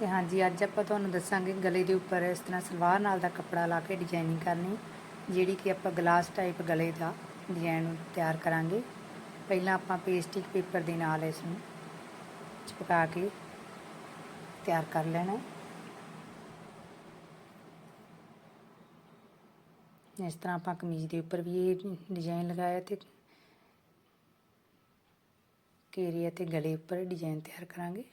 ਤੇ ਹਾਂਜੀ, ਅੱਜ ਆਪਾਂ ਤੁਹਾਨੂੰ ਦੱਸਾਂਗੇ ਗਲੇ ਦੇ ਉੱਪਰ ਇਸ ਤਰ੍ਹਾਂ ਸਲਵਾਰ ਨਾਲ ਦਾ ਕੱਪੜਾ ਲਾ ਕੇ ਡਿਜ਼ਾਈਨਿੰਗ ਕਰਨੀ, ਜਿਹੜੀ ਕਿ ਆਪਾਂ ਗਲਾਸ ਟਾਈਪ ਗਲੇ ਦਾ ਡਿਜ਼ਾਈਨ ਤਿਆਰ ਕਰਾਂਗੇ। ਪਹਿਲਾਂ ਆਪਾਂ ਪੇਸਟਿਕ ਪੇਪਰ ਦੇ ਨਾਲ ਇਸ ਨੂੰ ਚਿਪਕਾ ਕੇ ਤਿਆਰ ਕਰ ਲੈਣਾ। ਇਸ ਤਰ੍ਹਾਂ ਆਪਾਂ ਕਮੀਜ਼ ਦੇ ਉੱਪਰ ਵੀ ਇਹ ਡਿਜ਼ਾਈਨ ਲਗਾਇਆ ਤੇ ਘੇਰੇ ਅਤੇ ਗਲੇ ਉੱਪਰ ਡਿਜ਼ਾਈਨ ਤਿਆਰ ਕਰਾਂਗੇ।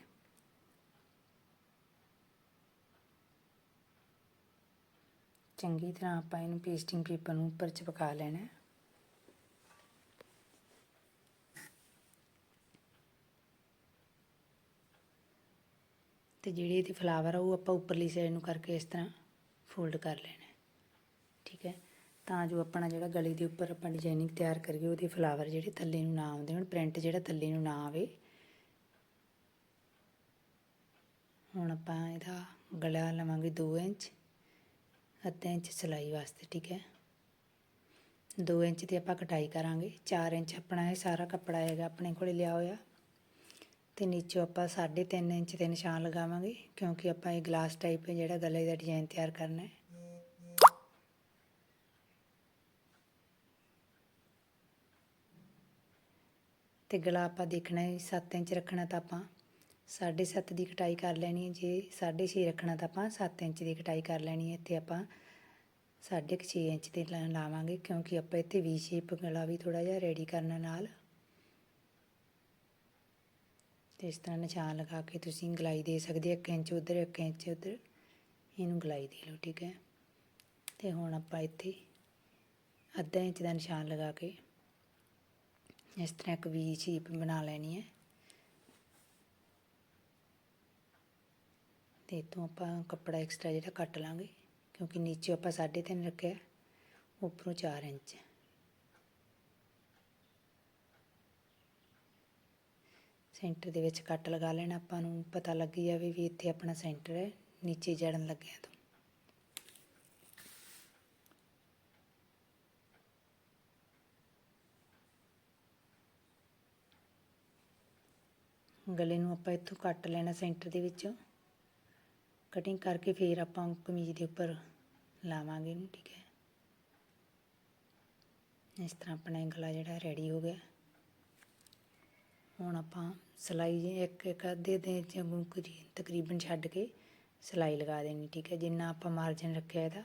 ਚੰਗੀ ਤਰ੍ਹਾਂ ਆਪਾਂ ਇਹਨੂੰ ਪੇਸਟਿੰਗ ਪੇਪਰ ਨੂੰ ਉੱਪਰ ਚਿਪਕਾ ਲੈਣਾ ਹੈ। ਤੇ ਜਿਹੜੇ ਇਹਦੇ ਫਲਾਵਰ ਆ, ਉਹ ਆਪਾਂ ਉੱਪਰਲੀ ਸਾਈਡ ਨੂੰ ਕਰਕੇ ਇਸ ਤਰ੍ਹਾਂ ਫੋਲਡ ਕਰ ਲੈਣਾ ਠੀਕ ਹੈ? ਤਾਂ ਜੋ ਆਪਣਾ ਜਿਹੜਾ ਗਲੇ ਦੇ ਉੱਪਰ ਆਪਾਂ ਡਿਜ਼ਾਈਨਿੰਗ ਤਿਆਰ ਕਰੀਏ, ਉਹਦੇ ਫਲਾਵਰ ਜਿਹੜੇ ਥੱਲੇ ਨੂੰ ਨਾ ਆਉਂਦੇ ਹੁਣ ਪ੍ਰਿੰਟ ਜਿਹੜਾ ਥੱਲੇ ਨੂੰ ਨਾ ਆਵੇ। ਹੁਣ ਆਪਾਂ ਇਹਦਾ ਗਲਾ ਲਵਾਂਗੇ 2 ਇੰਚ। ਅੱਧਾ ਇੰਚ ਸਿਲਾਈ ਵਾਸਤੇ, ਠੀਕ ਹੈ। 2 ਇੰਚ ਦੀ ਆਪਾਂ ਕਟਾਈ ਕਰਾਂਗੇ 4 ਇੰਚ ਆਪਣਾ ਇਹ ਸਾਰਾ ਕੱਪੜਾ ਹੈਗਾ ਆਪਣੇ ਕੋਲੇ ਲਿਆ ਹੋਇਆ। ਤੇ ਨੀਚੋਂ ਆਪਾਂ 3.5 ਇੰਚ ਦੇ ਨਿਸ਼ਾਨ ਲਗਾਵਾਂਗੇ, ਕਿਉਂਕਿ ਆਪਾਂ ਇਹ ਗਲਾਸ ਟਾਈਪ ਜਿਹੜਾ ਗਲੇ ਦਾ ਡਿਜ਼ਾਈਨ ਤਿਆਰ ਕਰਨਾ ਹੈ। ਤੇ ਗਲਾ ਆਪਾਂ ਦੇਖਣਾ ਹੈ 7 ਇੰਚ ਰੱਖਣਾ ਤਾਂ ਆਪਾਂ। 7.5 ਦੀ ਕਟਾਈ ਕਰ ਲੈਣੀ ਹੈ। ਜੇ 6.5 ਰੱਖਣਾ ਤਾਂ ਆਪਾਂ 7 ਇੰਚ ਦੀ ਕਟਾਈ ਕਰ ਲੈਣੀ ਹੈ। ਇੱਥੇ ਆਪਾਂ 6.5 ਇੰਚ ਤੇ ਲਾ- ਲਾਵਾਂਗੇ ਕਿਉਂਕਿ ਆਪਾਂ ਇੱਥੇ ਵੀ ਸ਼ੇਪ ਗਲਾ ਵੀ ਥੋੜਾ ਜਿਹਾ ਰੈਡੀ ਕਰਨ ਨਾਲ ਤੇ ਇਸ ਤਰ੍ਹਾਂ ਨਿਸ਼ਾਨ ਲਗਾ ਕੇ ਤੁਸੀਂ ਗਲਾਈ ਦੇ ਸਕਦੇ 1 ਇੰਚ ਉਧਰ 1 ਇੰਚ ਉਧਰ। ਇਹਨੂੰ ਗਲਾਈ ਦੇ ਲਓ, ਠੀਕ ਹੈ। ਤੇ ਹੁਣ ਆਪਾਂ ਇੱਥੇ ਅੱਧਾ ਇੰਚ ਦਾ ਨਿਸ਼ਾਨ ਲਗਾ ਕੇ ਇਸ ਤਰ੍ਹਾਂ ਇੱਕ ਵੀ ਸ਼ੇਪ ਬਣਾ ਲੈਣੀ ਹੈ। ਤੇ ਇਤੋਂ ਆਪਾਂ ਕੱਪੜਾ ਐਕਸਟਰਾ ਜਿਹੜਾ ਕੱਟ ਲਾਂਗੇ, ਕਿਉਂਕਿ ਨੀਚੇ ਆਪਾਂ 3.5 ਰੱਖਿਆ ਉੱਪਰੋਂ 4 ਇੰਚ ਸੈਂਟਰ ਦੇ ਵਿੱਚ ਕੱਟ ਲਗਾ ਲੈਣਾ, ਆਪਾਂ ਨੂੰ ਪਤਾ ਲੱਗ ਜਾਵੇ ਵੀ ਇੱਥੇ ਆਪਣਾ ਸੈਂਟਰ ਹੈ, ਨੀਚੇ ਜੜਨ ਲੱਗਿਆ ਤੋਂ। ਗਲੇ ਨੂੰ ਆਪਾਂ ਇੱਥੋਂ ਕੱਟ ਲੈਣਾ ਸੈਂਟਰ ਦੇ ਵਿੱਚੋਂ। ਕਟਿੰਗ ਕਰਕੇ ਫਿਰ ਆਪਾਂ ਕਮੀਜ਼ ਦੇ ਉੱਪਰ ਲਾਵਾਂਗੇ ਇਹਨੂੰ ਠੀਕ ਹੈ? ਇਸ ਤਰ੍ਹਾਂ ਆਪਣਾ ਇਹ ਗਲਾ ਜਿਹੜਾ ਰੈਡੀ ਹੋ ਗਿਆ। ਹੁਣ ਆਪਾਂ ਸਿਲਾਈ ਇੱਕ ਇੱਕ ਅੱਧੇ ਦੇ ਚੰਗੂ ਤਕਰੀਬਨ ਛੱਡ ਕੇ ਸਿਲਾਈ ਲਗਾ ਦੇਣੀ, ਠੀਕ ਹੈ? ਜਿੰਨਾ ਆਪਾਂ ਮਾਰਜਨ ਰੱਖਿਆ ਇਹਦਾ।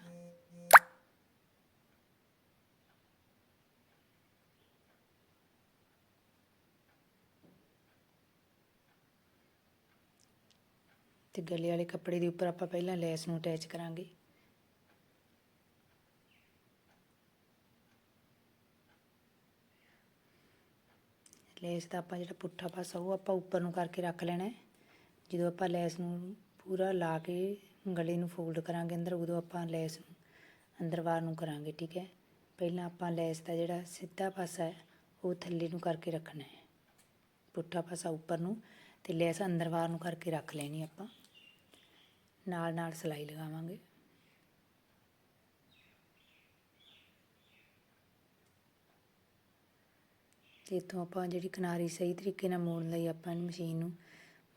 ਤੇ ਗਲੇ ਵਾਲੇ ਕੱਪੜੇ ਦੇ ਉੱਪਰ ਆਪਾਂ ਪਹਿਲਾਂ ਲੈਸ ਨੂੰ ਅਟੈਚ ਕਰਾਂਗੇ। ਲੈਸ ਦਾ ਆਪਾਂ ਜਿਹੜਾ ਪੁੱਠਾ ਪਾਸਾ, ਉਹ ਆਪਾਂ ਉੱਪਰ ਨੂੰ ਕਰਕੇ ਰੱਖ ਲੈਣਾ ਜਦੋਂ ਆਪਾਂ ਲੈਸ ਨੂੰ ਪੂਰਾ ਲਾ ਕੇ ਗਲੇ ਨੂੰ ਫੋਲਡ ਕਰਾਂਗੇ ਅੰਦਰ, ਉਦੋਂ ਆਪਾਂ ਲੈਸ ਨੂੰ ਅੰਦਰ ਬਾਹਰ ਨੂੰ ਕਰਾਂਗੇ, ਠੀਕ ਹੈ। ਪਹਿਲਾਂ ਆਪਾਂ ਲੈਸ ਦਾ ਜਿਹੜਾ ਸਿੱਧਾ ਪਾਸਾ ਹੈ, ਉਹ ਥੱਲੇ ਨੂੰ ਕਰਕੇ ਰੱਖਣਾ ਹੈ। ਪੁੱਠਾ ਪਾਸਾ ਉੱਪਰ ਨੂੰ ਤੇ ਲੈਸ ਅੰਦਰ ਬਾਹਰ ਨੂੰ ਕਰਕੇ ਰੱਖ ਲੈਣੀ ਆਪਾਂ। ਨਾਲ ਨਾਲ ਸਿਲਾਈ ਲਗਾਵਾਂਗੇ। ਤੇ ਇੱਥੋਂ ਆਪਾਂ ਜਿਹੜੀ ਕਿਨਾਰੀ ਸਹੀ ਤਰੀਕੇ ਨਾਲ ਮੋੜਨ ਲਈ ਆਪਾਂ ਇਹਨੂੰ ਮਸ਼ੀਨ ਨੂੰ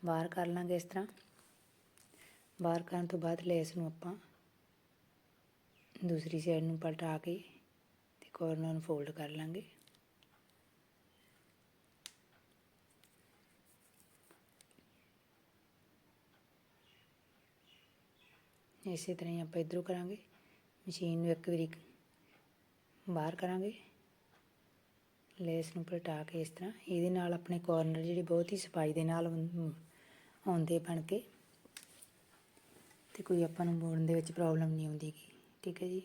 ਬਾਹਰ ਕਰ ਲਾਂਗੇ ਇਸ ਤਰ੍ਹਾਂ। ਬਾਹਰ ਕਰਨ ਤੋਂ ਬਾਅਦ ਲੈਸ ਨੂੰ ਆਪਾਂ ਦੂਸਰੀ ਸਾਈਡ ਨੂੰ ਪਲਟਾ ਕੇ ਤੇ ਕੋਰਨਰ ਨੂੰ ਫੋਲਡ ਕਰ ਲਾਂਗੇ। ਇਸੇ ਤਰ੍ਹਾਂ ਹੀ ਆਪਾਂ ਇਧਰੋਂ ਕਰਾਂਗੇ। ਮਸ਼ੀਨ ਨੂੰ ਇੱਕ ਵਾਰੀ ਬਾਹਰ ਕਰਾਂਗੇ। ਲੇਸ ਨੂੰ ਪਲਟਾ ਕੇ ਇਸ ਤਰ੍ਹਾਂ। ਇਹਦੇ ਨਾਲ ਆਪਣੇ ਕਾਰਨਰ ਜਿਹੜੇ ਬਹੁਤ ਹੀ ਸਫ਼ਾਈ ਦੇ ਨਾਲ ਆਉਂਦੇ ਬਣ ਕੇ ਤੇ ਕੋਈ ਆਪਾਂ ਨੂੰ ਮੋੜਨ ਦੇ ਵਿੱਚ ਪ੍ਰੋਬਲਮ ਨਹੀਂ ਆਉਂਦੀ ਠੀਕ ਹੈ ਜੀ?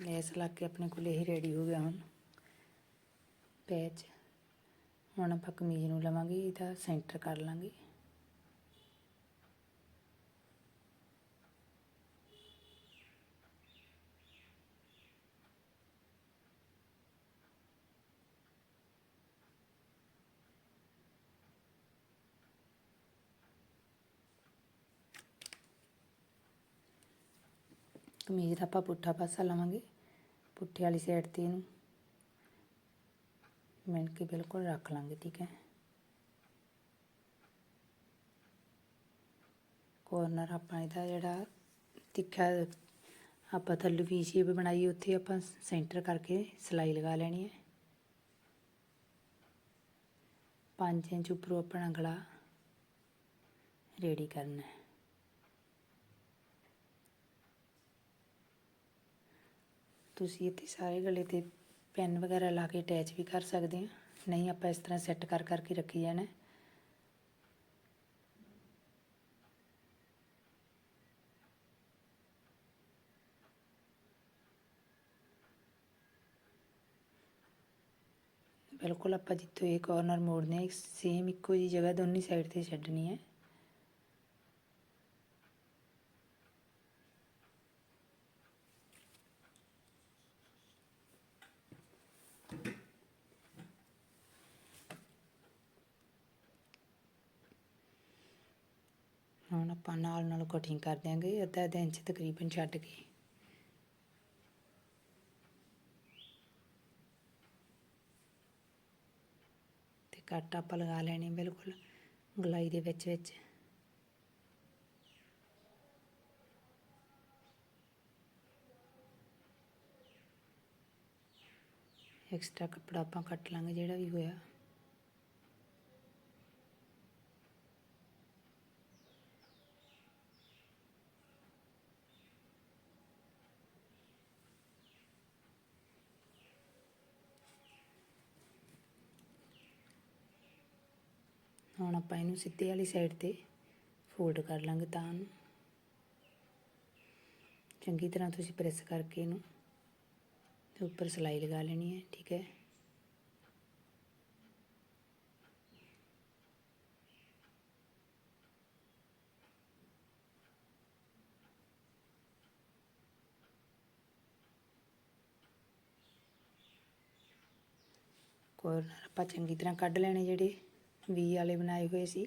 ਲੈਸ ਲਾ ਕੇ ਆਪਣੇ ਕੋਲ ਇਹ ਰੈਡੀ ਹੋ ਗਿਆ ਹੁਣ। ਪੈਚ ਹੁਣ ਆਪਾਂ ਕਮੀਜ਼ ਨੂੰ ਲਵਾਂਗੇ, ਇਹਦਾ ਸੈਂਟਰ ਕਰ ਲਾਂਗੇ। ਕਮੀਜ਼ ਦਾ ਆਪਾਂ ਪੁੱਠਾ ਪਾਸਾ ਲਵਾਂਗੇ, ਪੁੱਠੇ ਵਾਲੀ ਸਾਈਡ ਤੇ ਇਹਨੂੰ। ਮਿਣ ਕੇ ਬਿਲਕੁਲ ਰੱਖ ਲਾਂਗੇ, ਠੀਕ ਹੈ। ਕੋਰਨਰ ਆਪਾਂ ਇਹਦਾ ਜਿਹੜਾ ਤਿੱਖਾ, ਆਪਾਂ ਥੱਲੇ ਵੀ ਸ਼ੇਪ ਬਣਾਈ, ਉੱਥੇ ਆਪਾਂ ਸੈਂਟਰ ਕਰਕੇ ਸਿਲਾਈ ਲਗਾ ਲੈਣੀ ਹੈ। 5 ਇੰਚ ਉੱਪਰੋਂ ਆਪਣਾ ਗਲਾ ਰੈਡੀ ਕਰਨਾ ਹੈ। ਤੁਸੀਂ ਇੱਥੇ ਸਾਰੇ ਗਲੇ ਤੇ ਪੈਨ ਵਗੈਰਾ ਲਾ ਕੇ ਅਟੈਚ ਵੀ ਕਰ ਸਕਦੇ ਆ। ਨਹੀਂ, ਆਪਾਂ ਇਸ ਤਰ੍ਹਾਂ ਸੈੱਟ ਕਰ ਕਰਕੇ ਰੱਖੀ ਜਾਣਾ। ਬਿਲਕੁਲ ਆਪਾਂ ਜਿੱਥੋਂ ਇਹ ਕਾਰਨਰ ਮੋੜਨੇ ਆ ਸੇਮ ਇੱਕੋ ਜੀ ਜਗ੍ਹਾ ਦੋਨੀ ਸਾਈਡ ਤੇ ਛੱਡਣੀ ਹੈ ਹੁਣ ਆਪਾਂ ਨਾਲ ਨਾਲ ਕਟਿੰਗ ਕਰ ਦਿਆਂਗੇ, ਅੱਧਾ ਅੱਧਾ ਇੰਚ ਤਕਰੀਬਨ ਛੱਡ ਕੇ। ਤੇ ਕੱਟ ਆਪਾਂ ਲਗਾ ਲੈਣੇ ਬਿਲਕੁਲ ਗਲਾਈ ਦੇ ਵਿੱਚ ਵਿੱਚ। ਐਕਸਟਰਾ ਕੱਪੜਾ ਆਪਾਂ ਕੱਟ ਲਾਂਗੇ ਜਿਹੜਾ ਵੀ ਹੋਇਆ। ਹੁਣ ਆਪਾਂ ਇਹਨੂੰ ਸਿੱਧੇ ਵਾਲੀ ਸਾਈਡ ਤੇ ਫੋਲਡ ਕਰ ਲਾਂਗੇ ਤਾਂ ਨੂੰ। ਚੰਗੀ ਤਰ੍ਹਾਂ ਤੁਸੀਂ ਪ੍ਰੈਸ ਕਰਕੇ ਇਹਨੂੰ ਤੇ ਉੱਪਰ ਸਿਲਾਈ ਲਗਾ ਲੈਣੀ ਹੈ, ਠੀਕ ਹੈ। ਕੋਰਨਰ ਆਪਾਂ ਚੰਗੀ ਤਰ੍ਹਾਂ ਕੱਢ ਲੈਣੇ ਜਿਹੜੇ ਵੀ ਵਾਲੇ ਬਣਾਏ ਹੋਏ ਸੀ।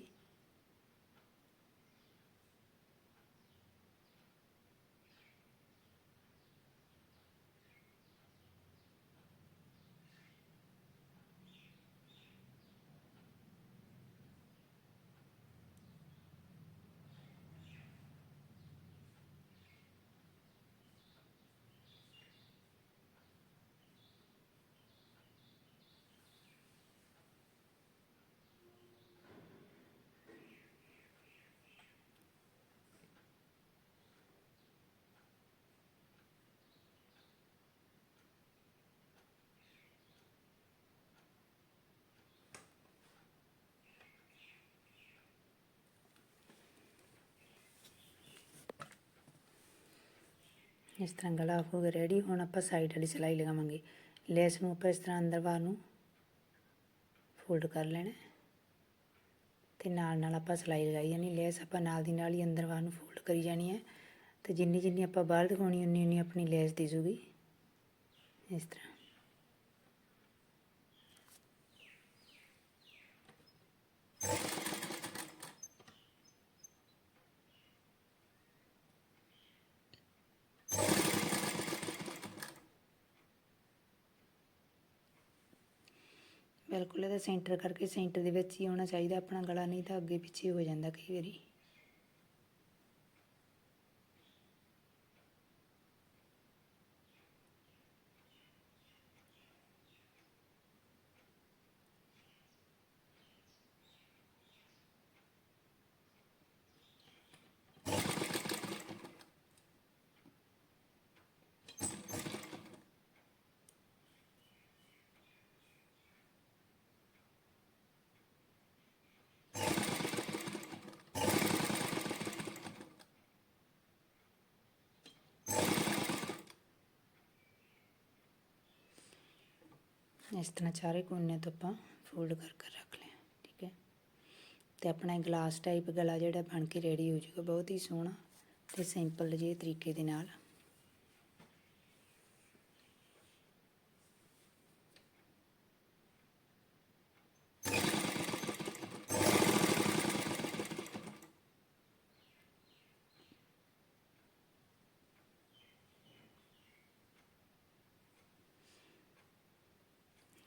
ਇਸ ਤਰ੍ਹਾਂ ਗਲਾ ਹੋ ਗਿਆ ਰੈਡੀ ਹੁਣ ਆਪਾਂ ਸਾਈਡ ਵਾਲੀ ਸਿਲਾਈ ਲਗਾਵਾਂਗੇ। ਲੈਸ ਨੂੰ ਆਪਾਂ ਇਸ ਤਰ੍ਹਾਂ ਅੰਦਰ ਬਾਹਰ ਨੂੰ ਫੋਲਡ ਕਰ ਲੈਣਾ ਤੇ ਨਾਲ ਨਾਲ ਆਪਾਂ ਸਿਲਾਈ ਲਗਾਈ ਜਾਣੀ ਲੈਸ ਆਪਾਂ ਨਾਲ ਦੀ ਨਾਲ ਹੀ ਅੰਦਰ ਬਾਹਰ ਨੂੰ ਫੋਲਡ ਕਰੀ ਜਾਣੀ ਹੈ ਤੇ ਜਿੰਨੀ ਜਿੰਨੀ ਆਪਾਂ ਬਾਹਰ ਦਿਖਾਉਣੀ, ਉਨੀ ਉਨੀ ਆਪਣੀ ਲੈਸ ਦੇ ਜੂਗੀ ਇਸ ਤਰ੍ਹਾਂ। ਬਿਲਕੁਲ, ਇਹਦਾ ਸੈਂਟਰ ਕਰਕੇ ਸੈਂਟਰ ਦੇ ਵਿੱਚ ਹੀ ਹੋਣਾ ਚਾਹੀਦਾ, ਆਪਣਾ ਗਲਾ ਨਹੀਂ ਤਾਂ ਅੱਗੇ ਪਿੱਛੇ ਹੋ ਜਾਂਦਾ ਕਈ ਵਾਰੀ। ਇਸ ਤਰ੍ਹਾਂ ਚਾਰੇ ਕੋਨੇ ਤੋਂ ਆਪਾਂ ਫੋਲਡ ਕਰ ਕਰ ਰੱਖ ਲਿਆ, ਠੀਕ ਹੈ। ਤੇ ਆਪਣਾ ਗਲਾਸ ਟਾਈਪ ਗਲਾ ਜਿਹੜਾ ਬਣ ਕੇ ਰੈਡੀ ਹੋ ਜਾਊਗਾ, ਬਹੁਤ ਹੀ ਸੋਹਣਾ ਤੇ ਸਿੰਪਲ ਜਿਹੇ ਤਰੀਕੇ ਦੇ ਨਾਲ।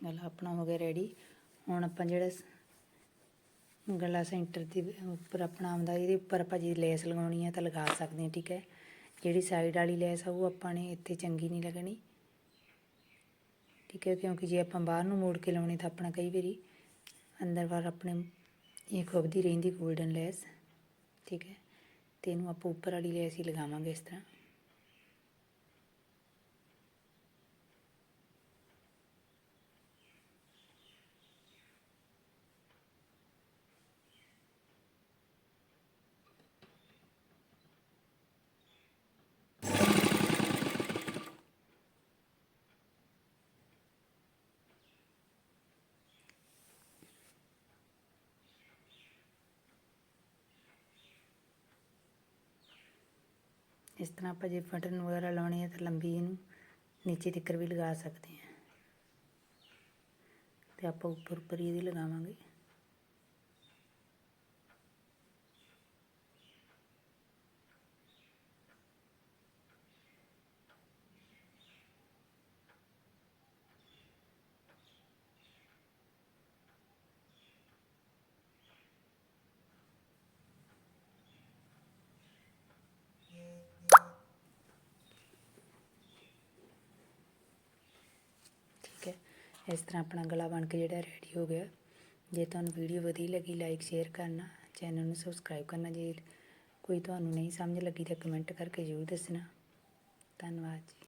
ਗਲਾ ਆਪਣਾ ਹੋ ਗਿਆ ਰੈਡੀ ਹੁਣ ਆਪਾਂ ਜਿਹੜਾ ਗਲਾ ਸੈਂਟਰ ਦੇ ਉੱਪਰ ਆਪਣਾ ਆਉਂਦਾ, ਇਹਦੇ ਉੱਪਰ ਆਪਾਂ ਜੇ ਲੈਸ ਲਗਾਉਣੀ ਹੈ ਤਾਂ ਲਗਾ ਸਕਦੇ ਹਾਂ, ਠੀਕ ਹੈ। ਜਿਹੜੀ ਸਾਈਡ ਵਾਲੀ ਲੈਸ ਆ, ਉਹ ਆਪਾਂ ਨੇ ਇੱਥੇ ਚੰਗੀ ਨਹੀਂ ਲੱਗਣੀ। ਠੀਕ ਹੈ, ਕਿਉਂਕਿ ਜੇ ਆਪਾਂ ਬਾਹਰ ਨੂੰ ਮੋੜ ਕੇ ਲਾਉਣੀ ਤਾਂ ਆਪਣਾ ਕਈ ਵਾਰੀ ਅੰਦਰ ਵਾਰ ਆਪਣੇ ਇਹ ਖੁੱਬਦੀ ਰਹਿੰਦੀ 골ਡਨ ਲੈਸ। ਠੀਕ ਹੈ, ਤੇ ਇਹਨੂੰ ਆਪਾਂ ਉੱਪਰ ਵਾਲੀ ਲੈਸ ਹੀ ਲਗਾਵਾਂਗੇ ਇਸ ਤਰ੍ਹਾਂ। ਇਸ ਤਰ੍ਹਾਂ ਆਪਾਂ ਜੇ ਬਟਨ ਵਗੈਰਾ ਲਾਉਣੇ ਆ ਤਾਂ ਲੰਬੀ ਇਹਨੂੰ ਨੀਚੇ ਤੱਕ ਵੀ ਲਗਾ ਸਕਦੇ ਹਾਂ ਤੇ ਆਪਾਂ ਉੱਪਰ ਉੱਪਰ ਹੀ ਇਹਦੇ ਲਗਾਵਾਂਗੇ ਠੀਕ ਹੈ ਇਸ ਤਰ੍ਹਾਂ ਆਪਣਾ ਗਲਾ ਬਣ ਕੇ ਜਿਹੜਾ ਰੈਡੀ ਹੋ ਗਿਆ। ਜੇ ਤੁਹਾਨੂੰ ਵੀਡੀਓ ਵਧੀਆ ਲੱਗੀ ਲਾਈਕ ਸ਼ੇਅਰ ਕਰਨਾ ਚੈਨਲ ਨੂੰ ਸਬਸਕ੍ਰਾਈਬ ਕਰਨਾ। ਜੇ ਕੋਈ ਤੁਹਾਨੂੰ ਨਹੀਂ ਸਮਝ ਲੱਗੀ ਤਾਂ ਕਮੈਂਟ ਕਰਕੇ ਜ਼ਰੂਰ ਦੱਸਣਾ। ਧੰਨਵਾਦ ਜੀ।